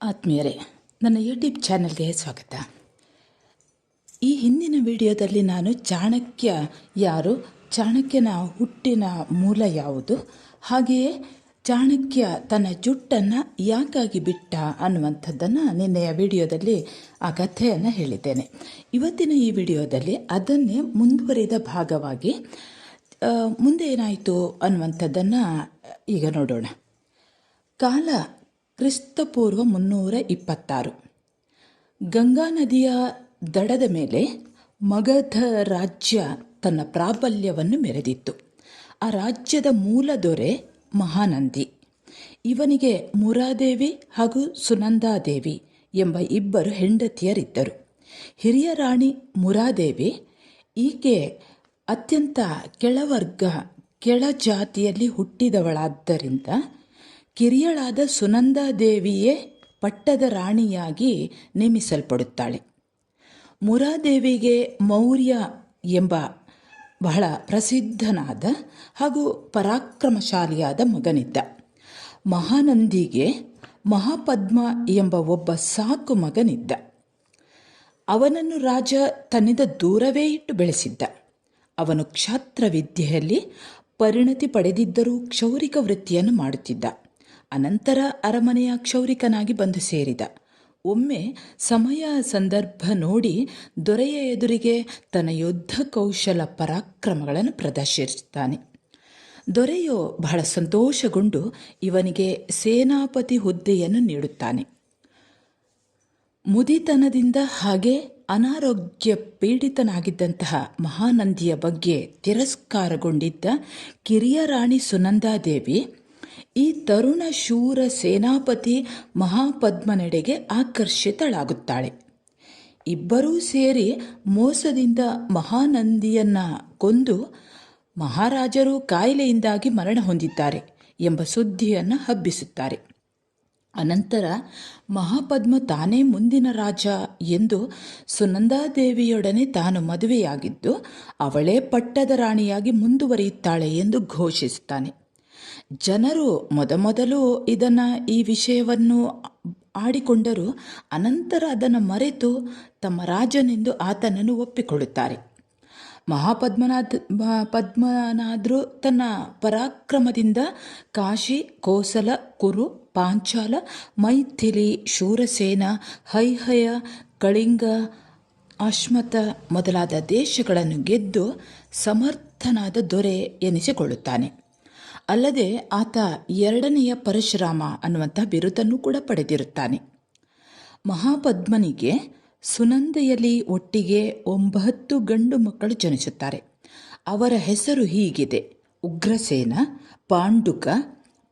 ಆತ್ಮೀಯರೇ, ನನ್ನ ಯೂಟ್ಯೂಬ್ ಚಾನೆಲ್ಗೆ ಸ್ವಾಗತ. ಈ ಹಿಂದಿನ ವಿಡಿಯೋದಲ್ಲಿ ನಾನು ಚಾಣಕ್ಯ ಯಾರು? ಚಾಣಕ್ಯನ ಹುಟ್ಟಿನ ಮೂಲ ಯಾವುದು? ಹಾಗೆಯೇ ಚಾಣಕ್ಯ ತನ್ನ ಜುಟ್ಟನ್ನು ಯಾಕಾಗಿ ಬಿಟ್ಟ ಅನ್ನುವಂಥದ್ದನ್ನು ನಿನ್ನೆಯ ವಿಡಿಯೋದಲ್ಲಿ ಆ ಕಥೆಯನ್ನು ಹೇಳಿದ್ದೇನೆ. ಇವತ್ತಿನ ಈ ವಿಡಿಯೋದಲ್ಲಿ ಅದನ್ನೇ ಮುಂದುವರಿದ ಭಾಗವಾಗಿ ಮುಂದೆ ಏನಾಯಿತು ಅನ್ನುವಂಥದ್ದನ್ನು ಈಗ ನೋಡೋಣ. ಕಾಲ ಕ್ರಿಸ್ತಪೂರ್ವ ಮುನ್ನೂರ ಇಪ್ಪತ್ತಾರು. ಗಂಗಾ ನದಿಯ ದಡದ ಮೇಲೆ ಮಗಧ ರಾಜ್ಯ ತನ್ನ ಪ್ರಾಬಲ್ಯವನ್ನು ಮೆರೆದಿತ್ತು. ಆ ರಾಜ್ಯದ ಮೂಲ ದೊರೆ ಮಹಾನಂದಿ. ಇವನಿಗೆ ಮುರಾದೇವಿ ಹಾಗೂ ಸುನಂದಾದೇವಿ ಎಂಬ ಇಬ್ಬರು ಹೆಂಡತಿಯರಿದ್ದರು. ಹಿರಿಯ ರಾಣಿ ಮುರಾದೇವಿ ಈಕೆ ಅತ್ಯಂತ ಕೆಳವರ್ಗ, ಕೆಳ ಜಾತಿಯಲ್ಲಿ ಹುಟ್ಟಿದವಳಾದ್ದರಿಂದ ಕಿರಿಯಳಾದ ಸುನಂದಾದೇವಿಯೇ ಪಟ್ಟದ ರಾಣಿಯಾಗಿ ನೇಮಿಸಲ್ಪಡುತ್ತಾಳೆ. ಮುರಾದೇವಿಗೆ ಮೌರ್ಯ ಎಂಬ ಬಹಳ ಪ್ರಸಿದ್ಧನಾದ ಹಾಗೂ ಪರಾಕ್ರಮಶಾಲಿಯಾದ ಮಗನಿದ್ದ. ಮಹಾನಂದಿಗೆ ಮಹಾಪದ್ಮ ಎಂಬ ಒಬ್ಬ ಸಾಕು ಮಗನಿದ್ದ. ಅವನನ್ನು ರಾಜ ತನ್ನಿಂದ ದೂರವೇ ಇಟ್ಟು ಬೆಳೆಸಿದ್ದ. ಅವನು ಕ್ಷಾತ್ರ ವಿದ್ಯೆಯಲ್ಲಿ ಪರಿಣತಿ ಪಡೆದಿದ್ದರೂ ಕ್ಷೌರಿಕ ವೃತ್ತಿಯನ್ನು ಮಾಡುತ್ತಿದ್ದ. ಅನಂತರ ಅರಮನೆಯ ಕ್ಷೌರಿಕನಾಗಿ ಬಂದು ಸೇರಿದ. ಒಮ್ಮೆ ಸಮಯ ಸಂದರ್ಭ ನೋಡಿ ದೊರೆಯ ಎದುರಿಗೆ ತನ್ನ ಯುದ್ಧ ಕೌಶಲ ಪರಾಕ್ರಮಗಳನ್ನು ಪ್ರದರ್ಶಿಸುತ್ತಾನೆ. ದೊರೆಯು ಬಹಳ ಸಂತೋಷಗೊಂಡು ಇವನಿಗೆ ಸೇನಾಪತಿ ಹುದ್ದೆಯನ್ನು ನೀಡುತ್ತಾನೆ. ಮುದಿತನದಿಂದ ಹಾಗೆ ಅನಾರೋಗ್ಯ ಪೀಡಿತನಾಗಿದ್ದಂತಹ ಮಹಾನಂದಿಯ ಬಗ್ಗೆ ತಿರಸ್ಕಾರಗೊಂಡಿದ್ದ ಕಿರಿಯ ರಾಣಿ ಸುನಂದಾದೇವಿ ಈ ತರುಣ ಶೂರ ಸೇನಾಪತಿ ಮಹಾಪದ್ಮನೆಡೆಗೆ ಆಕರ್ಷಿತಳಾಗುತ್ತಾಳೆ. ಇಬ್ಬರೂ ಸೇರಿ ಮೋಸದಿಂದ ಮಹಾನಂದಿಯನ್ನ ಕೊಂದು ಮಹಾರಾಜರು ಕಾಯಿಲೆಯಿಂದಾಗಿ ಮರಣ ಹೊಂದಿದ್ದಾರೆ ಎಂಬ ಸುದ್ದಿಯನ್ನು ಹಬ್ಬಿಸುತ್ತಾರೆ. ಅನಂತರ ಮಹಾಪದ್ಮ ತಾನೇ ಮುಂದಿನ ರಾಜ ಎಂದು ಸುನಂದಾದೇವಿಯೊಡನೆ ತಾನು ಮದುವೆಯಾಗಿದ್ದು, ಅವಳೇ ಪಟ್ಟದ ರಾಣಿಯಾಗಿ ಮುಂದುವರಿಯುತ್ತಾಳೆ ಎಂದು ಘೋಷಿಸುತ್ತಾನೆ. ಜನರು ಮೊದಮೊದಲು ಇದನ್ನು ಈ ವಿಷಯವನ್ನು ಆಡಿಕೊಂಡರೂ, ಅನಂತರ ಅದನ್ನು ಮರೆತು ತಮ್ಮ ರಾಜನೆಂದು ಆತನನ್ನು ಒಪ್ಪಿಕೊಳ್ಳುತ್ತಾರೆ. ಮಹಾಪದ್ಮನಾಥ ಪದ್ಮನಾದರೂ ತನ್ನ ಪರಾಕ್ರಮದಿಂದ ಕಾಶಿ, ಕೋಸಲ, ಕುರು, ಪಾಂಚಾಲ, ಮೈಥಿಲಿ, ಶೂರಸೇನ, ಹೈಹಯ, ಕಳಿಂಗ ಅಶ್ಮತ ಮೊದಲಾದ ದೇಶಗಳನ್ನು ಗೆದ್ದು ಸಮರ್ಥನಾದ ದೊರೆ ಎನಿಸಿಕೊಳ್ಳುತ್ತಾನೆ. ಅಲ್ಲದೆ ಆತ ಎರಡನೆಯ ಪರಶುರಾಮ ಅನ್ನುವಂಥ ಬಿರುದನ್ನು ಕೂಡ ಪಡೆದಿರುತ್ತಾನೆ. ಮಹಾಪದ್ಮನಿಗೆ ಸುನಂದೆಯಲ್ಲಿ ಒಟ್ಟಿಗೆ ಒಂಬತ್ತು ಗಂಡು ಮಕ್ಕಳು ಜನಿಸುತ್ತಾರೆ. ಅವರ ಹೆಸರು ಹೀಗಿದೆ. ಉಗ್ರಸೇನ, ಪಾಂಡುಕ,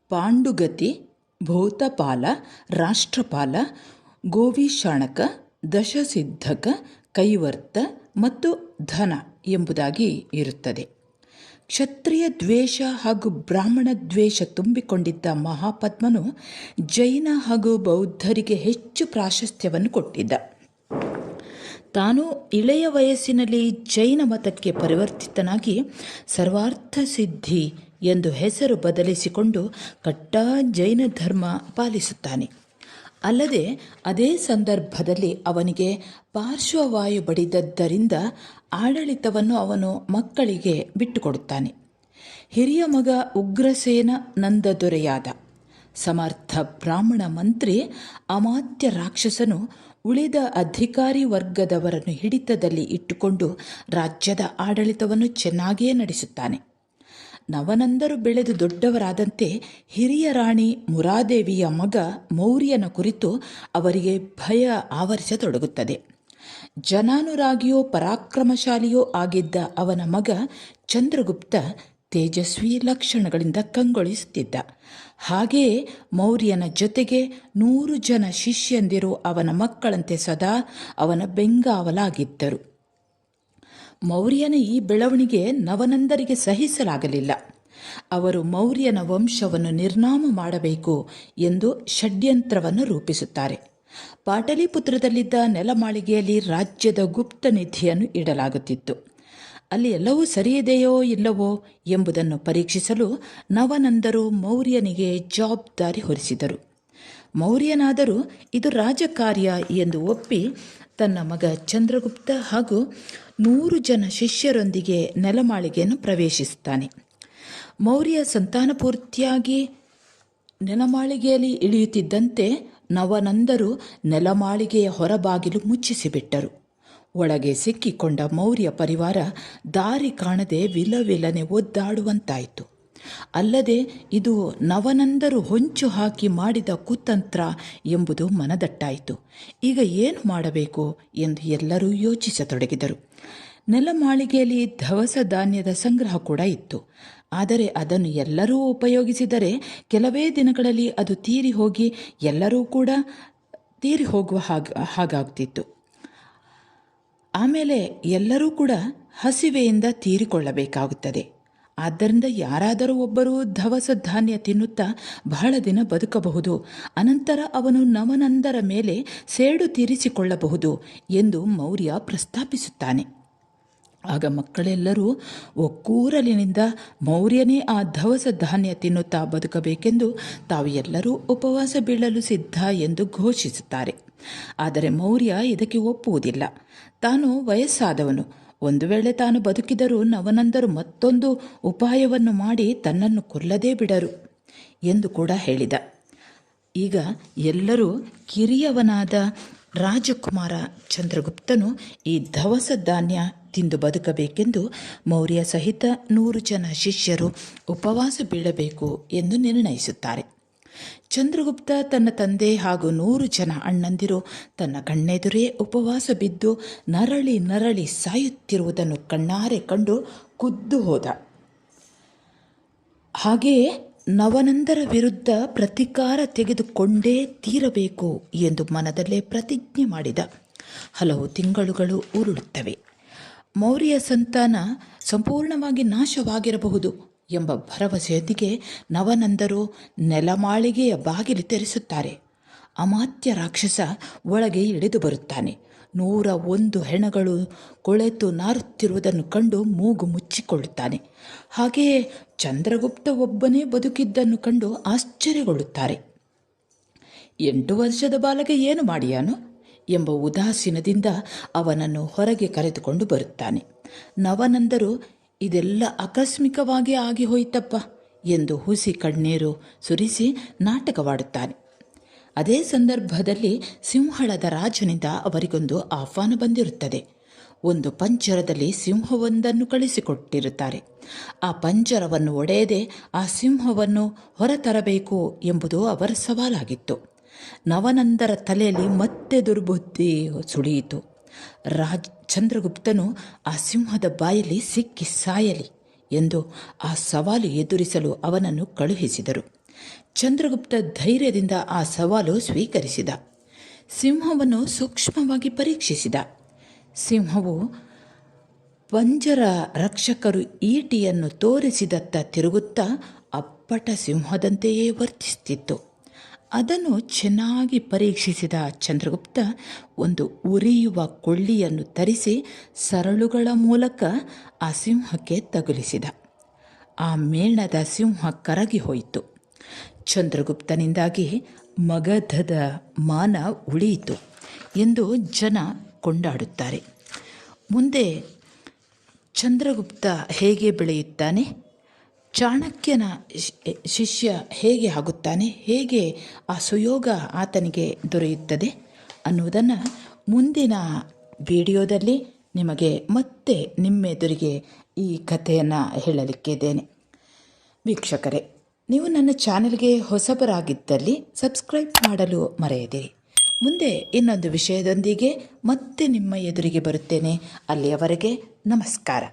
ಪಾಂಡುಗತಿ, ಭೂತಪಾಲ, ರಾಷ್ಟ್ರಪಾಲ, ಗೋವಿಶಾಣಕ, ದಶಸಿದ್ಧಕ, ಕೈವರ್ತ ಮತ್ತು ಧನ ಎಂಬುದಾಗಿ ಇರುತ್ತದೆ. ಕ್ಷತ್ರಿಯ ದ್ವೇಷ ಹಾಗೂ ಬ್ರಾಹ್ಮಣ ದ್ವೇಷ ತುಂಬಿಕೊಂಡಿದ್ದ ಮಹಾಪದ್ಮನು ಜೈನ ಹಾಗೂ ಬೌದ್ಧರಿಗೆ ಹೆಚ್ಚು ಪ್ರಾಶಸ್ತ್ಯವನ್ನು ಕೊಟ್ಟಿದ್ದ. ತಾನು ಇಳೆಯ ವಯಸ್ಸಿನಲ್ಲಿ ಜೈನ ಮತಕ್ಕೆ ಪರಿವರ್ತಿತನಾಗಿ ಸರ್ವಾರ್ಥ ಸಿದ್ಧಿ ಎಂದು ಹೆಸರು ಬದಲಿಸಿಕೊಂಡು ಕಟ್ಟಾ ಜೈನ ಧರ್ಮ ಪಾಲಿಸುತ್ತಾನೆ. ಅಲ್ಲದೆ ಅದೇ ಸಂದರ್ಭದಲ್ಲಿ ಅವನಿಗೆ ಪಾರ್ಶ್ವವಾಯು ಬಡಿದದ್ದರಿಂದ ಆಡಳಿತವನ್ನು ಅವನು ಮಕ್ಕಳಿಗೆ ಬಿಟ್ಟುಕೊಡುತ್ತಾನೆ. ಹಿರಿಯ ಮಗ ಉಗ್ರಸೇನ ನಂದ ದೊರೆಯಾದ. ಸಮರ್ಥ ಬ್ರಾಹ್ಮಣ ಮಂತ್ರಿ ಅಮಾತ್ಯ ರಾಕ್ಷಸನು ಉಳಿದ ಅಧಿಕಾರಿ ವರ್ಗದವರನ್ನು ಹಿಡಿತದಲ್ಲಿ ಇಟ್ಟುಕೊಂಡು ರಾಜ್ಯದ ಆಡಳಿತವನ್ನು ಚೆನ್ನಾಗಿಯೇ ನಡೆಸುತ್ತಾನೆ. ನವನಂದರು ಬೆಳೆದು ದೊಡ್ಡವರಾದಂತೆ ಹಿರಿಯ ರಾಣಿ ಮುರಾದೇವಿಯ ಮಗ ಮೌರ್ಯನ ಕುರಿತು ಅವರಿಗೆ ಭಯ ಆವರಿಸತೊಡಗುತ್ತದೆ. ಜನಾನುರಾಗಿಯೋ ಪರಾಕ್ರಮಶಾಲಿಯೋ ಆಗಿದ್ದ ಅವನ ಮಗ ಚಂದ್ರಗುಪ್ತ ತೇಜಸ್ವಿ ಲಕ್ಷಣಗಳಿಂದ ಕಂಗೊಳಿಸುತ್ತಿದ್ದ. ಹಾಗೆಯೇ ಮೌರ್ಯನ ಜೊತೆಗೆ ನೂರು ಜನ ಶಿಷ್ಯಂದಿರು ಅವನ ಮಕ್ಕಳಂತೆ ಸದಾ ಅವನ ಬೆಂಗಾವಲಾಗಿದ್ದರು. ಮೌರ್ಯನ ಈ ಬೆಳವಣಿಗೆ ನವನಂದರಿಗೆ ಸಹಿಸಲಾಗಲಿಲ್ಲ. ಅವರು ಮೌರ್ಯನ ವಂಶವನ್ನು ನಿರ್ನಾಮ ಮಾಡಬೇಕು ಎಂದು ಷಡ್ಯಂತ್ರವನ್ನು ರೂಪಿಸುತ್ತಾರೆ. ಪಾಟಲಿಪುತ್ರದಲ್ಲಿದ್ದ ನೆಲಮಾಳಿಗೆಯಲ್ಲಿ ರಾಜ್ಯದ ಗುಪ್ತ ನಿಧಿಯನ್ನು ಇಡಲಾಗುತ್ತಿತ್ತು. ಅಲ್ಲಿ ಎಲ್ಲವೂ ಸರಿಯಿದೆಯೋ ಇಲ್ಲವೋ ಎಂಬುದನ್ನು ಪರೀಕ್ಷಿಸಲು ನವನಂದರು ಮೌರ್ಯನಿಗೆ ಜವಾಬ್ದಾರಿ ಹೊರಿಸಿದರು. ಮೌರ್ಯನಾದರೂ ಇದು ರಾಜಕಾರ್ಯ ಎಂದು ಒಪ್ಪಿ ತನ್ನ ಮಗ ಚಂದ್ರಗುಪ್ತ ಹಾಗೂ ನೂರು ಜನ ಶಿಷ್ಯರೊಂದಿಗೆ ನೆಲಮಾಳಿಗೆಯನ್ನು ಪ್ರವೇಶಿಸುತ್ತಾನೆ. ಮೌರ್ಯ ಸಂತಾನಪೂರ್ತಿಯಾಗಿ ನೆಲಮಾಳಿಗೆಯಲ್ಲಿ ಇಳಿಯುತ್ತಿದ್ದಂತೆ ನವನಂದರು ನೆಲಮಾಳಿಗೆಯ ಹೊರಬಾಗಿಲು ಮುಚ್ಚಿಸಿಬಿಟ್ಟರು. ಒಳಗೆ ಸಿಕ್ಕಿಕೊಂಡ ಮೌರ್ಯ ಪರಿವಾರ ದಾರಿ ಕಾಣದೆ ವಿಲವಿಲನೆ ಒದ್ದಾಡುವಂತಾಯಿತು. ಅಲ್ಲದೆ ಇದು ನವನಂದರು ಹೊಂಚು ಹಾಕಿ ಮಾಡಿದ ಕುತಂತ್ರ ಎಂಬುದು ಮನದಟ್ಟಾಯಿತು. ಈಗ ಏನು ಮಾಡಬೇಕು ಎಂದು ಎಲ್ಲರೂ ಯೋಚಿಸತೊಡಗಿದರು. ನೆಲಮಾಳಿಗೆಯಲ್ಲಿ ದವಸ ಧಾನ್ಯದ ಸಂಗ್ರಹ ಕೂಡ ಇತ್ತು. ಆದರೆ ಅದನ್ನು ಎಲ್ಲರೂ ಉಪಯೋಗಿಸಿದರೆ ಕೆಲವೇ ದಿನಗಳಲ್ಲಿ ಅದು ತೀರಿ ಹೋಗಿ ಎಲ್ಲರೂ ಕೂಡ ತೀರಿ ಹೋಗುವ ಹಾಗ ಹಾಗಾಗ್ತಿತ್ತು ಆಮೇಲೆ ಎಲ್ಲರೂ ಕೂಡ ಹಸಿವೆಯಿಂದ ತೀರಿಕೊಳ್ಳಬೇಕಾಗುತ್ತದೆ. ಆದ್ದರಿಂದ ಯಾರಾದರೂ ಒಬ್ಬರು ಧವಸ ಧಾನ್ಯ ತಿನ್ನುತ್ತಾ ಬಹಳ ದಿನ ಬದುಕಬಹುದು, ಅನಂತರ ಅವನು ನವನಂದರ ಮೇಲೆ ಸೇಡು ತೀರಿಸಿಕೊಳ್ಳಬಹುದು ಎಂದು ಮೌರ್ಯ ಪ್ರಸ್ತಾಪಿಸುತ್ತಾನೆ. ಆಗ ಮಕ್ಕಳೆಲ್ಲರೂ ಒಕ್ಕೂರಲಿನಿಂದ ಮೌರ್ಯನೇ ಆ ಧವಸ ಧಾನ್ಯ ತಿನ್ನುತ್ತಾ ಬದುಕಬೇಕೆಂದು ತಾವು ಎಲ್ಲರೂ ಉಪವಾಸ ಬೀಳಲು ಸಿದ್ಧ ಎಂದು ಘೋಷಿಸುತ್ತಾರೆ. ಆದರೆ ಮೌರ್ಯ ಇದಕ್ಕೆ ಒಪ್ಪುವುದಿಲ್ಲ. ತಾನು ವಯಸ್ಸಾದವನು. ಒಂದು ವೇಳೆ ತಾನು ಬದುಕಿದರೂ ನವನಂದರು ಮತ್ತೊಂದು ಉಪಾಯವನ್ನು ಮಾಡಿ ತನ್ನನ್ನು ಕೊಲ್ಲದೇ ಬಿಡರು ಎಂದು ಕೂಡ ಹೇಳಿದ. ಈಗ ಎಲ್ಲರೂ ಕಿರಿಯವನಾದ ರಾಜಕುಮಾರ ಚಂದ್ರಗುಪ್ತನು ಈ ಧವಸ ಧಾನ್ಯ ತಿಂದು ಬದುಕಬೇಕೆಂದು ಮೌರ್ಯ ಸಹಿತ ನೂರು ಜನ ಶಿಷ್ಯರು ಉಪವಾಸ ಬೀಳಬೇಕು ಎಂದು ನಿರ್ಣಯಿಸುತ್ತಾರೆ. ಚಂದ್ರಗುಪ್ತ ತನ್ನ ತಂದೆ ಹಾಗೂ ನೂರು ಜನ ಅಣ್ಣಂದಿರು ತನ್ನ ಕಣ್ಣೆದುರೇ ಉಪವಾಸ ಬಿದ್ದು ನರಳಿ ನರಳಿ ಸಾಯುತ್ತಿರುವುದನ್ನು ಕಣ್ಣಾರೆ ಕಂಡು ಕುದ್ದು ಹೋದ. ಹಾಗೆಯೇ ನವನಂದರ ವಿರುದ್ಧ ಪ್ರತಿಕಾರ ತೆಗೆದುಕೊಂಡೇ ತೀರಬೇಕು ಎಂದು ಮನದಲ್ಲೇ ಪ್ರತಿಜ್ಞೆ ಮಾಡಿದ. ಹಲವು ತಿಂಗಳುಗಳು ಉರುಳುತ್ತವೆ. ಮೌರ್ಯ ಸಂತಾನ ಸಂಪೂರ್ಣವಾಗಿ ನಾಶವಾಗಿರಬಹುದು. ಎಂಬ ಭರವಸೆಯೊಂದಿಗೆ ನವನಂದರು ನೆಲಮಾಳಿಗೆಯ ಬಾಗಿಲು ತೆರೆಸುತ್ತಾರೆ. ಅಮಾತ್ಯ ರಾಕ್ಷಸ ಒಳಗೆ ಇಳಿದು ಬರುತ್ತಾನೆ. ನೂರ ಒಂದು ಹೆಣಗಳು ಕೊಳೆತು ನಾರುತ್ತಿರುವುದನ್ನು ಕಂಡು ಮೂಗು ಮುಚ್ಚಿಕೊಳ್ಳುತ್ತಾನೆ. ಹಾಗೆಯೇ ಚಂದ್ರಗುಪ್ತ ಒಬ್ಬನೇ ಬದುಕಿದ್ದನ್ನು ಕಂಡು ಆಶ್ಚರ್ಯಗೊಳ್ಳುತ್ತಾರೆ. ಎಂಟು ವರ್ಷದ ಬಾಲಕ ಏನು ಮಾಡಿಯಾನು ಎಂಬ ಉದಾಸೀನದಿಂದ ಅವನನ್ನು ಹೊರಗೆ ಕರೆದುಕೊಂಡು ಬರುತ್ತಾನೆ. ನವನಂದರು ಇದೆಲ್ಲ ಆಕಸ್ಮಿಕವಾಗಿ ಆಗಿ ಹೋಯಿತಪ್ಪ ಎಂದು ಹುಸಿ ಕಣ್ಣೀರು ಸುರಿಸಿ ನಾಟಕವಾಡುತ್ತಾನೆ. ಅದೇ ಸಂದರ್ಭದಲ್ಲಿ ಸಿಂಹಳದ ರಾಜನಿಂದ ಅವರಿಗೊಂದು ಆಹ್ವಾನ ಬಂದಿರುತ್ತದೆ. ಒಂದು ಪಂಜರದಲ್ಲಿ ಸಿಂಹವೊಂದನ್ನು ಕಳಿಸಿಕೊಟ್ಟಿರುತ್ತಾರೆ. ಆ ಪಂಜರವನ್ನು ಒಡೆಯದೆ ಆ ಸಿಂಹವನ್ನು ಹೊರತರಬೇಕು ಎಂಬುದು ಅವರ ಸವಾಲಾಗಿತ್ತು. ನವನಂದರ ತಲೆಯಲ್ಲಿ ಮತ್ತೆ ದುರ್ಬುದ್ಧಿ ಸುಳಿಯಿತು. ರಾಜ್ ಚಂದ್ರಗುಪ್ತನು ಆ ಸಿಂಹದ ಬಾಯಲ್ಲಿ ಸಿಕ್ಕಿ ಸಾಯಲಿ ಎಂದು ಆ ಸವಾಲು ಎದುರಿಸಲು ಅವನನ್ನು ಕಳುಹಿಸಿದರು. ಚಂದ್ರಗುಪ್ತ ಧೈರ್ಯದಿಂದ ಆ ಸವಾಲು ಸ್ವೀಕರಿಸಿದ. ಸಿಂಹವನ್ನು ಸೂಕ್ಷ್ಮವಾಗಿ ಪರೀಕ್ಷಿಸಿದ. ಸಿಂಹವು ಪಂಜರ ರಕ್ಷಕರು ಈಟಿಯನ್ನು ತೋರಿಸಿದತ್ತ ತಿರುಗುತ್ತಾ ಅಪ್ಪಟ ಸಿಂಹದಂತೆಯೇ ವರ್ತಿಸುತ್ತಿತ್ತು ಅದನ್ನು ಚೆನ್ನಾಗಿ ಪರೀಕ್ಷಿಸಿದ ಚಂದ್ರಗುಪ್ತ ಒಂದು ಉರಿಯುವ ಕೊಳ್ಳಿಯನ್ನು ತರಿಸಿ ಸರಳುಗಳ ಮೂಲಕ ಆ ಸಿಂಹಕ್ಕೆ ತಗುಲಿಸಿದ. ಆ ಮೇಣದ ಸಿಂಹ ಕರಗಿ ಹೋಯಿತು. ಚಂದ್ರಗುಪ್ತನಿಂದಾಗಿ ಮಗಧದ ಮಾನ ಉಳಿಯಿತು ಎಂದು ಜನ ಕೊಂಡಾಡುತ್ತಾರೆ. ಮುಂದೆ ಚಂದ್ರಗುಪ್ತ ಹೇಗೆ ಬೆಳೆಯುತ್ತಾನೆ? ಚಾಣಕ್ಯನ ಶಿಷ್ಯ ಹೇಗೆ ಆಗುತ್ತಾನೆ? ಹೇಗೆ ಆ ಸುಯೋಗ ಆತನಿಗೆ ದೊರೆಯುತ್ತದೆ? ಅನ್ನುವುದನ್ನು ಮುಂದಿನ ವಿಡಿಯೋದಲ್ಲಿ ನಿಮಗೆ ಮತ್ತೆ ನಿಮ್ಮೆದುರಿಗೆ ಈ ಕಥೆಯನ್ನು ಹೇಳಲಿಕ್ಕಿದ್ದೇನೆ ವೀಕ್ಷಕರೇ, ನೀವು ನನ್ನ ಚಾನೆಲ್ಗೆ ಹೊಸಬರಾಗಿದ್ದಲ್ಲಿ ಸಬ್ಸ್ಕ್ರೈಬ್ ಮಾಡಲು ಮರೆಯದಿರಿ. ಮುಂದೆ ಇನ್ನೊಂದು ವಿಷಯದೊಂದಿಗೆ ಮತ್ತೆ ನಿಮ್ಮ ಎದುರಿಗೆ ಬರುತ್ತೇನೆ. ಅಲ್ಲಿಯವರೆಗೆ ನಮಸ್ಕಾರ.